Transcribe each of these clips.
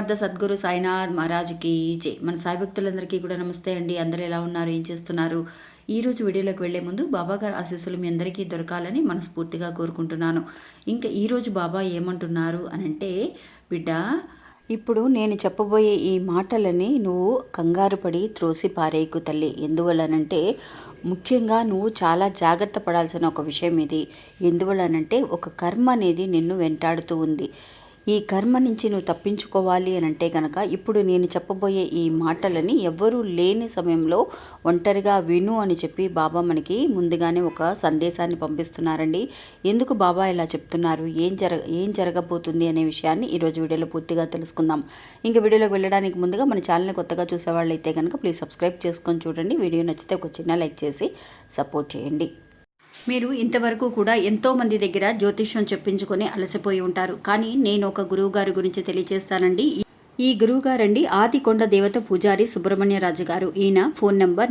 సమర్థ సద్గురు సాయినాథ్ మహారాజ్కి జై. మన సాయి భక్తులందరికీ కూడా నమస్తే అండి. అందరూ ఎలా ఉన్నారు? ఏం చేస్తున్నారు? ఈ రోజు వీడియోలోకి వెళ్ళే ముందు బాబా గారి ఆశీస్సులు మీ అందరికీ దొరకాలని మనస్ఫూర్తిగా కోరుకుంటున్నాను. ఇంకా ఈరోజు బాబా ఏమంటున్నారు అని అంటే బిడ్డ ఇప్పుడు నేను చెప్పబోయే ఈ మాటలని నువ్వు కంగారు పడి త్రోసి పారేయకు తల్లి. ఎందువల్లనంటే ముఖ్యంగా నువ్వు చాలా జాగ్రత్త పడాల్సిన ఒక విషయం ఇది. ఎందువల్లనంటే ఒక కర్మ అనేది నిన్ను వెంటాడుతూ ఉంది. ఈ కర్మ నుంచి నువ్వు తప్పించుకోవాలి అని అంటే కనుక ఇప్పుడు నేను చెప్పబోయే ఈ మాటలని ఎవ్వరూ లేని సమయంలో ఒంటరిగా విను అని చెప్పి బాబా మనకి ముందుగానే ఒక సందేశాన్ని పంపిస్తున్నారండి. ఎందుకు బాబా ఇలా చెప్తున్నారు? ఏం జర ఏం జరగబోతుంది అనే విషయాన్ని ఈరోజు వీడియోలో పూర్తిగా తెలుసుకుందాం. ఇంకా వీడియోలోకి వెళ్ళడానికి ముందుగా మన ఛానల్ని కొత్తగా చూసేవాళ్ళు అయితే కనుక ప్లీజ్ సబ్స్క్రైబ్ చేసుకొని చూడండి. వీడియో నచ్చితే ఒక చిన్న లైక్ చేసి సపోర్ట్ చేయండి. మీరు ఇంతవరకు కూడా ఎంతో మంది దగ్గర జ్యోతిష్యం చెప్పించుకొని అలసిపోయి ఉంటారు. కానీ నేను ఒక గురువు గారి గురించి తెలియజేస్తానండి. ఈ గురువు గారండి ఆదికొండ దేవత పూజారి సుబ్రహ్మణ్యరాజు గారు ఈయన phone number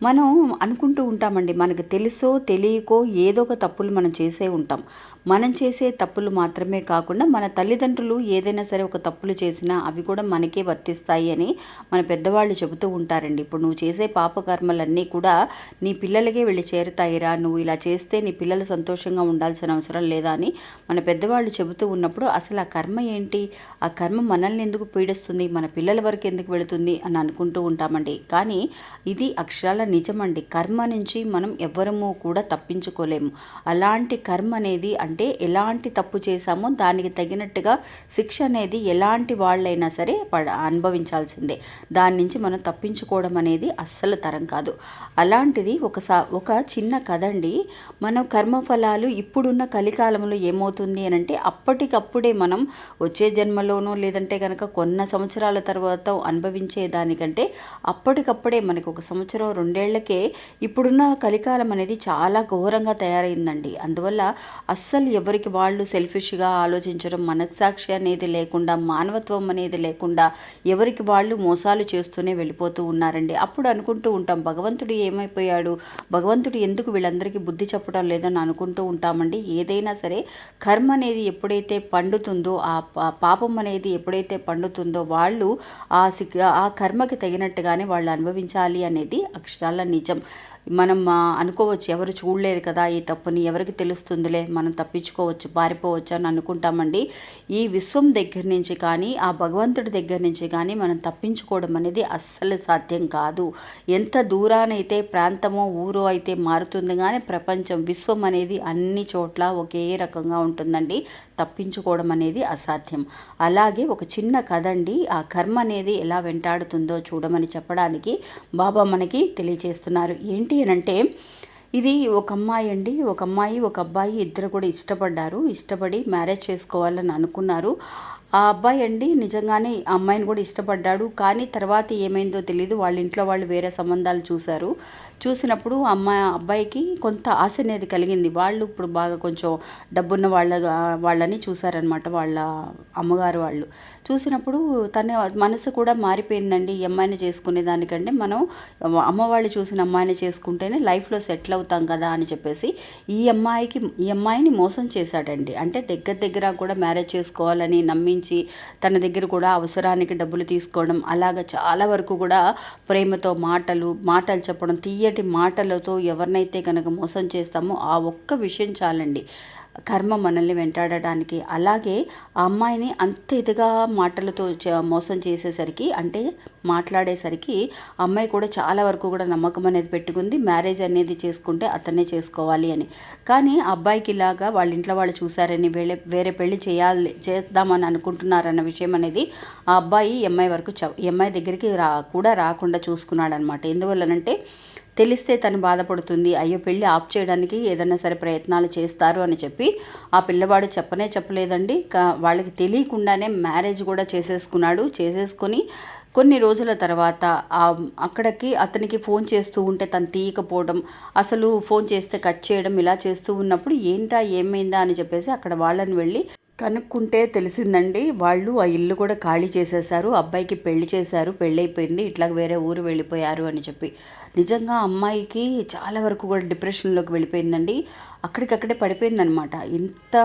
మనం అనుకుంటూ ఉంటామండి మనకు తెలుసో తెలియకో ఏదో ఒక తప్పులు మనం చేసే ఉంటాం. మనం చేసే తప్పులు మాత్రమే కాకుండా మన తల్లిదండ్రులు ఏదైనా సరే ఒక తప్పులు చేసినా అవి కూడా మనకే వర్తిస్తాయి అని మన పెద్దవాళ్ళు చెబుతూ ఉంటారండి. ఇప్పుడు నువ్వు చేసే పాపకర్మలన్నీ కూడా నీ పిల్లలకే వెళ్ళి చేరుతాయిరా నువ్వు ఇలా చేస్తే నీ పిల్లలు సంతోషంగా ఉండాల్సిన అవసరం లేదా అని మన పెద్దవాళ్ళు చెబుతూ ఉన్నప్పుడు అసలు ఆ కర్మ ఏంటి? ఆ కర్మ మనల్ని ఎందుకు పీడిస్తుంది? మన పిల్లల వరకు ఎందుకు వెళుతుంది? అని అనుకుంటూ ఉంటామండి. కానీ ఇది అక్షరాల నిజమండి. కర్మ నుంచి మనం ఎవ్వరము కూడా తప్పించుకోలేము. అలాంటి కర్మ అనేది అంటే ఎలాంటి తప్పు చేశామో దానికి తగినట్టుగా శిక్ష అనేది ఎలాంటి వాళ్ళైనా సరే పడ అనుభవించాల్సిందే. దాని నుంచి మనం తప్పించుకోవడం అనేది అస్సలు తరం కాదు. అలాంటిది ఒకసా ఒక చిన్న కథ అండి మనం కర్మఫలాలు ఇప్పుడున్న కలికాలంలో ఏమవుతుంది అని అంటే అప్పటికప్పుడే మనం వచ్చే జన్మలోనో లేదంటే కనుక కొన్న సంవత్సరాల తర్వాత అనుభవించే దానికంటే అప్పటికప్పుడే మనకు ఒక సంవత్సరం రెండే రెండేళ్ళకే ఇప్పుడున్న కలికాలం అనేది చాలా ఘోరంగా తయారైందండి. అందువల్ల అస్సలు ఎవరికి వాళ్ళు సెల్ఫిష్గా ఆలోచించడం మనస్సాక్షి అనేది లేకుండా మానవత్వం అనేది లేకుండా ఎవరికి వాళ్ళు మోసాలు చేస్తూనే వెళ్ళిపోతూ ఉన్నారండి. అప్పుడు అనుకుంటూ ఉంటాం భగవంతుడు ఏమైపోయాడు? భగవంతుడు ఎందుకు వీళ్ళందరికీ బుద్ధి చెప్పడం లేదని అనుకుంటూ ఉంటామండి. ఏదైనా సరే కర్మ అనేది ఎప్పుడైతే పండుతుందో ఆ పా- పాపం అనేది ఎప్పుడైతే పండుతుందో వాళ్ళు ఆ ఆ కర్మకి తగినట్టుగానే వాళ్ళు అనుభవించాలి అనేది అక్ష అక్షరాల నిజం మనం అనుకోవచ్చు ఎవరు చూడలేదు కదా ఈ తప్పుని ఎవరికి తెలుస్తుందిలే మనం తప్పించుకోవచ్చు పారిపోవచ్చు అని అనుకుంటామండి. ఈ విశ్వం దగ్గర నుంచి కానీ ఆ భగవంతుడి దగ్గర నుంచి కానీ మనం తప్పించుకోవడం అనేది అస్సలు సాధ్యం కాదు. ఎంత దూరానైతే ప్రాంతమో ఊరో అయితే మారుతుంది కానీ ప్రపంచం విశ్వం అనేది అన్ని చోట్ల ఒకే రకంగా ఉంటుందండి. తప్పించుకోవడం అనేది అసాధ్యం. అలాగే ఒక చిన్న కథ అండి ఆ కర్మ అనేది ఎలా వెంటాడుతుందో చూడమని చెప్పడానికి బాబా మనకి తెలియజేస్తున్నారు ఏంటి అని అంటే ఇది ఒక అమ్మాయి అండి. ఒక అమ్మాయి ఒక అబ్బాయి ఇద్దరు కూడా ఇష్టపడ్డారు. ఇష్టపడి మ్యారేజ్ చేసుకోవాలని అనుకున్నారు. ఆ అబ్బాయి అండి నిజంగానే ఆ అమ్మాయిని కూడా ఇష్టపడ్డాడు. కానీ తర్వాత ఏమైందో తెలియదు వాళ్ళ ఇంట్లో వాళ్ళు వేరే సంబంధాలు చూశారు. చూసినప్పుడు అమ్మాయి అబ్బాయికి కొంత ఆశ అనేది కలిగింది. వాళ్ళు ఇప్పుడు బాగా కొంచెం డబ్బున్న వాళ్ళ వాళ్ళని చూశారనమాట వాళ్ళ అమ్మగారు వాళ్ళు. చూసినప్పుడు తన మనసు కూడా మారిపోయిందండి. ఈ అమ్మాయిని చేసుకునే దానికంటే మనం అమ్మ వాళ్ళు చూసిన అమ్మాయిని చేసుకుంటేనే లైఫ్లో సెటిల్ అవుతాం కదా అని చెప్పేసి ఈ అమ్మాయికి ఈ అమ్మాయిని మోసం చేశాడండి. అంటే దగ్గర దగ్గర కూడా మ్యారేజ్ చేసుకోవాలని నమ్మించి తన దగ్గర కూడా అవసరానికి డబ్బులు తీసుకోవడం అలాగ చాలా వరకు కూడా ప్రేమతో మాటలు మాటలు చెప్పడం తీయటి మాటలతో ఎవరినైతే కనుక మోసం చేస్తామో ఆ ఒక్క విషయం చాలండి. కర్మ మనల్ని వెంటాడటానికి అలాగే ఆ అమ్మాయిని అంత ఇదిగా మాటలతో మోసం చేసేసరికి అంటే మాట్లాడేసరికి అమ్మాయి కూడా చాలా వరకు కూడా నమ్మకం అనేది పెట్టుకుంది. మ్యారేజ్ అనేది చేసుకుంటే అతనే చేసుకోవాలి అని. కానీ అబ్బాయికి ఇలాగా వాళ్ళ ఇంట్లో వాళ్ళు చూసారని వేరే వేరే పెళ్ళి చేయాలి చేద్దామని అనుకుంటున్నారన్న విషయం అనేది ఆ అబ్బాయి ఎంఐ వరకు చె అమ్మాయి దగ్గరికి రా కూడా రాకుండా చూసుకున్నాడనమాట ఎందువల్లనంటే తెలిస్తే తను బాధపడుతుంది. అయ్యో పెళ్ళి ఆప్ చేయడానికి ఏదైనా సరే ప్రయత్నాలు చేస్తారు అని చెప్పి ఆ పిల్లవాడు చెప్పనే చెప్పలేదండి. కా- వాళ్ళకి తెలియకుండానే మ్యారేజ్ కూడా చేసేసుకున్నాడు. చేసేసుకొని కొన్ని రోజుల తర్వాత అక్కడికి అతనికి ఫోన్ చేస్తూ ఉంటే తను తీయకపోవడం అసలు ఫోన్ చేస్తే కట్ చేయడం ఇలా చేస్తూ ఉన్నప్పుడు ఏంటా ఏమైందా అని చెప్పేసి అక్కడ వాళ్ళని వెళ్ళి కనుక్కుంటే తెలిసిందండి. వాళ్ళు ఆ ఇల్లు కూడా ఖాళీ చేసేసారు అబ్బాయికి పెళ్ళి చేశారు. పెళ్ళైపోయింది. ఇట్లా వేరే ఊరు వెళ్ళిపోయారు అని చెప్పి. నిజంగా అమ్మాయికి చాలా వరకు కూడా డిప్రెషన్లోకి వెళ్ళిపోయిందండి. అక్కడికక్కడే పడిపోయిందనమాట ఇంత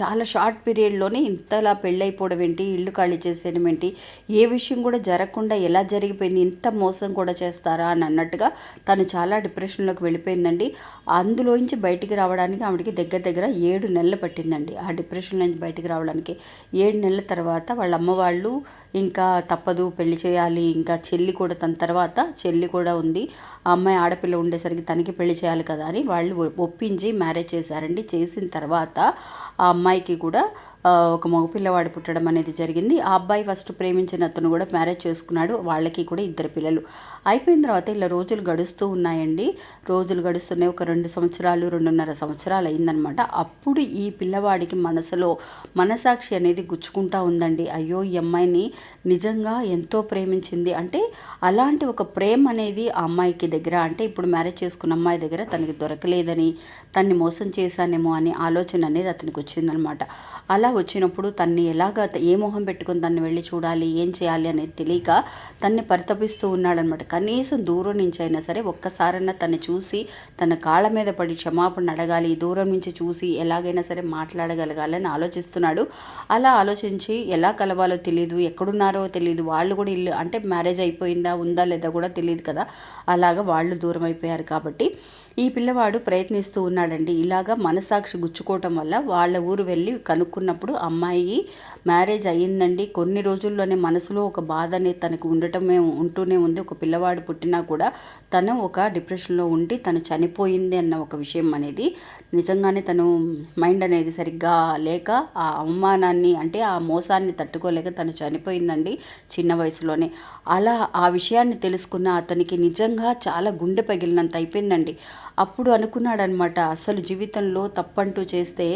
చాలా షార్ట్ పీరియడ్లోనే ఇంతలా పెళ్ళైపోవడం ఏంటి? ఇల్లు ఖాళీ చేసేయడం ఏంటి? ఏ విషయం కూడా జరగకుండా ఎలా జరిగిపోయింది? ఇంత మోసం కూడా చేస్తారా అని అన్నట్టుగా తను చాలా డిప్రెషన్లోకి వెళ్ళిపోయిందండి. అందులోంచి బయటికి రావడానికి ఆవిడకి దగ్గర దగ్గర ఏడు నెలలు పట్టిందండి. ఆ డిప్రెషన్ నుంచి బయటికి రావడానికి. ఏడు నెలల తర్వాత వాళ్ళ అమ్మ వాళ్ళు ఇంకా తప్పదు పెళ్ళి చేయాలి ఇంకా చెల్లి కూడా తన తర్వాత చెల్లి కూడా ఉంది. ఆ అమ్మాయి ఆడపిల్ల ఉండేసరికి తనకి పెళ్ళి చేయాలి కదా అని వాళ్ళు ఒప్పించి మ్యారేజ్ చేశారండి. చేసిన తర్వాత ఆ అమ్మాయికి కూడా ఒక మగపిల్లవాడు పుట్టడం అనేది జరిగింది. ఆ అబ్బాయి ఫస్ట్ ప్రేమించిన అతను కూడా మ్యారేజ్ చేసుకున్నాడు. వాళ్ళకి కూడా ఇద్దరు పిల్లలు. అయిపోయిన తర్వాత ఇలా రోజులు గడుస్తూ ఉన్నాయండి. రోజులు గడుస్తున్నాయి. ఒక రెండు సంవత్సరాలు రెండున్నర సంవత్సరాలు అయిందనమాట. అప్పుడు ఈ పిల్లవాడికి మనసులో మనసాక్షి అనేది గుచ్చుకుంటా ఉందండి. అయ్యో ఈ అమ్మాయిని నిజంగా ఎంతో ప్రేమించింది. అంటే అలాంటి ఒక ప్రేమ అనేది ఆ అమ్మాయికి దగ్గర అంటే ఇప్పుడు మ్యారేజ్ చేసుకున్న అమ్మాయి దగ్గర తనకి దొరకలేదని తన్ని మోసం చేశానేమో అనే ఆలోచన అనేది అతనికి వచ్చిందనమాట. అలా వచ్చినప్పుడు తన్ని ఎలాగ ఏ మొహం పెట్టుకొని తన్ని వెళ్ళి చూడాలి ఏం చేయాలి అనేది తెలియక తన్ని పరితపిస్తూ ఉన్నాడనమాట. కనీసం దూరం నుంచి అయినా సరే ఒక్కసారైనా తన్ని చూసి తన కాళ్ళ మీద పడి క్షమాపణ అడగాలి దూరం నుంచి చూసి ఎలాగైనా సరే మాట్లాడగలగాలని ఆలోచిస్తున్నాడు. అలా ఆలోచించి ఎలా కలవాలో తెలియదు ఎక్కడున్నారో తెలియదు వాళ్ళు కూడా ఇల్లు అంటే మ్యారేజ్ అయిపోయిందా ఉందా లేదా కూడా తెలియదు కదా. అలాగా వాళ్ళు దూరం అయిపోయారు కాబట్టి ఈ పిల్లవాడు ప్రయత్నిస్తూ ఉన్నాడండి. ఇలాగా మనసాక్షి గుచ్చుకోవటం వల్ల వాళ్ళ ఊరు వెళ్ళి కనుక్కున్నప్పుడు అమ్మాయి మ్యారేజ్ అయ్యిందండి. కొన్ని రోజుల్లోనే మనసులో ఒక బాధ అనేది తనకు ఉండటమే ఉంటూనే ఉంది. ఒక పిల్లవాడు పుట్టినా కూడా తను ఒక డిప్రెషన్లో ఉండి తను చనిపోయింది అన్న ఒక విషయం అనేది నిజంగానే తను మైండ్ అనేది సరిగ్గా లేక ఆ అవమానాన్ని అంటే ఆ మోసాన్ని తట్టుకోలేక తను చనిపోయిందండి చిన్న వయసులోనే. అలా ఆ విషయాన్ని తెలుసుకున్న అతనికి నిజంగా చాలా గుండె పగిలినంత అయిపోయిందండి. అప్పుడు అనుకున్నాడనమాట అసలు జీవితంలో తప్పంటూ చేస్తే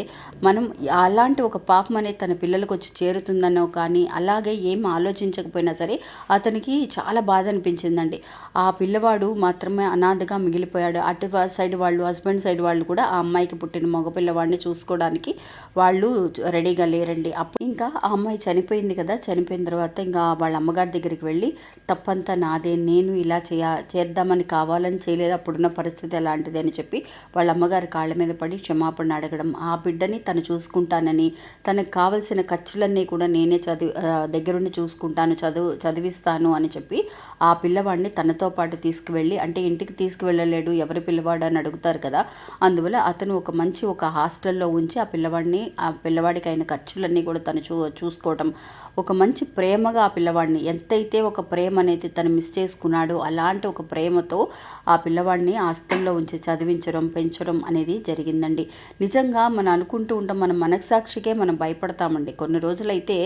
మనం అలాంటి ఒక పాపం అనేది తన పిల్లలకు వచ్చి చేరుతుందనో కానీ అలాగే ఏం ఆలోచించకపోయినా సరే అతనికి చాలా బాధ అనిపించిందండి. ఆ పిల్లవాడు మాత్రమే అనాథగా మిగిలిపోయాడు. అటు సైడ్ వాళ్ళు హస్బెండ్ సైడ్ వాళ్ళు కూడా ఆ అమ్మాయికి పుట్టిన మగపిల్లవాడిని చూసుకోవడానికి వాళ్ళు రెడీగా లేరండి. అప్పుడు ఇంకా ఆ అమ్మాయి చనిపోయింది కదా చనిపోయిన తర్వాత ఇంకా వాళ్ళ అమ్మగారి దగ్గరికి వెళ్ళి తప్పంతా నాదే నేను ఇలా చేయ చేద్దామని కావాలని చేయలేదు అప్పుడున్న పరిస్థితి ఎలాంటిది? అని చెప్పి వాళ్ళ అమ్మగారి కాళ్ళ మీద పడి క్షమాపణ అడగడం ఆ బిడ్డని తను చూసుకుంటానని తనకు కావలసిన ఖర్చులన్నీ కూడా నేనే చదివి దగ్గరుండి చూసుకుంటాను చదువు చదివిస్తాను అని చెప్పి ఆ పిల్లవాడిని తనతో పాటు తీసుకువెళ్ళి అంటే ఇంటికి తీసుకువెళ్ళలేడు ఎవరి పిల్లవాడు అని అడుగుతారు కదా అందువల్ల అతను ఒక మంచి ఒక హాస్టల్లో ఉంచి ఆ పిల్లవాడిని ఆ పిల్లవాడికి అయిన ఖర్చులన్నీ కూడా తను చూ చూసుకోవటం ఒక మంచి ప్రేమగా ఆ పిల్లవాడిని ఎంతైతే ఒక ప్రేమ అనేది తను మిస్ చేసుకున్నాడో అలాంటి ఒక ప్రేమతో ఆ పిల్లవాడిని హాస్టల్లో ఉంచి చదివించడం పెంచడం అనేది జరిగిందండి. నిజంగా మనం అనుకుంటూ ఉంటాం మన మనస్సాక్షికే మనం భయపడతామండి. కొన్ని రోజులైతే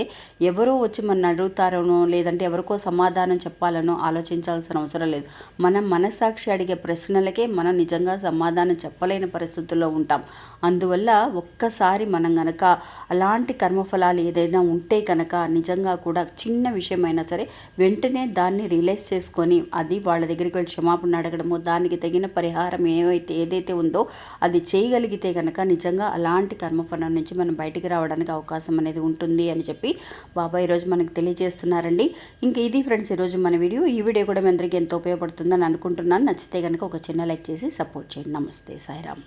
ఎవరో వచ్చి మన అడుగుతారనో లేదంటే ఎవరికో సమాధానం చెప్పాలనో ఆలోచించాల్సిన అవసరం లేదు. మన మనస్సాక్షి అడిగే ప్రశ్నలకే మనం నిజంగా సమాధానం చెప్పలేని పరిస్థితుల్లో ఉంటాం. అందువల్ల ఒక్కసారి మనం గనక అలాంటి కర్మఫలాలు ఏదైనా ఉంటే కనుక నిజంగా కూడా చిన్న విషయమైనా సరే వెంటనే దాన్ని రిలైజ్ చేసుకొని అది వాళ్ళ దగ్గరికి వెళ్ళి క్షమాపణ అడగడము దానికి తగిన పరిహారం ఏమైతే ఏదైతే ఉందో అది చేయగలిగితే కనుక నిజంగా అలాంటి కర్మఫలం నుంచి మనం బయటికి రావడానికి అవకాశం అనేది ఉంటుంది అని చెప్పి బాబా ఈరోజు మనకు తెలియజేస్తున్నారండి. ఇంక ఇది ఫ్రెండ్స్ ఈరోజు మన వీడియో. ఈ వీడియో కూడా మీ అందరికీ ఎంతో ఉపయోగపడుతుందని అనుకుంటున్నాను. నచ్చితే కనుక ఒక చిన్న లైక్ చేసి సపోర్ట్ చేయండి. నమస్తే. సాయిరామ్.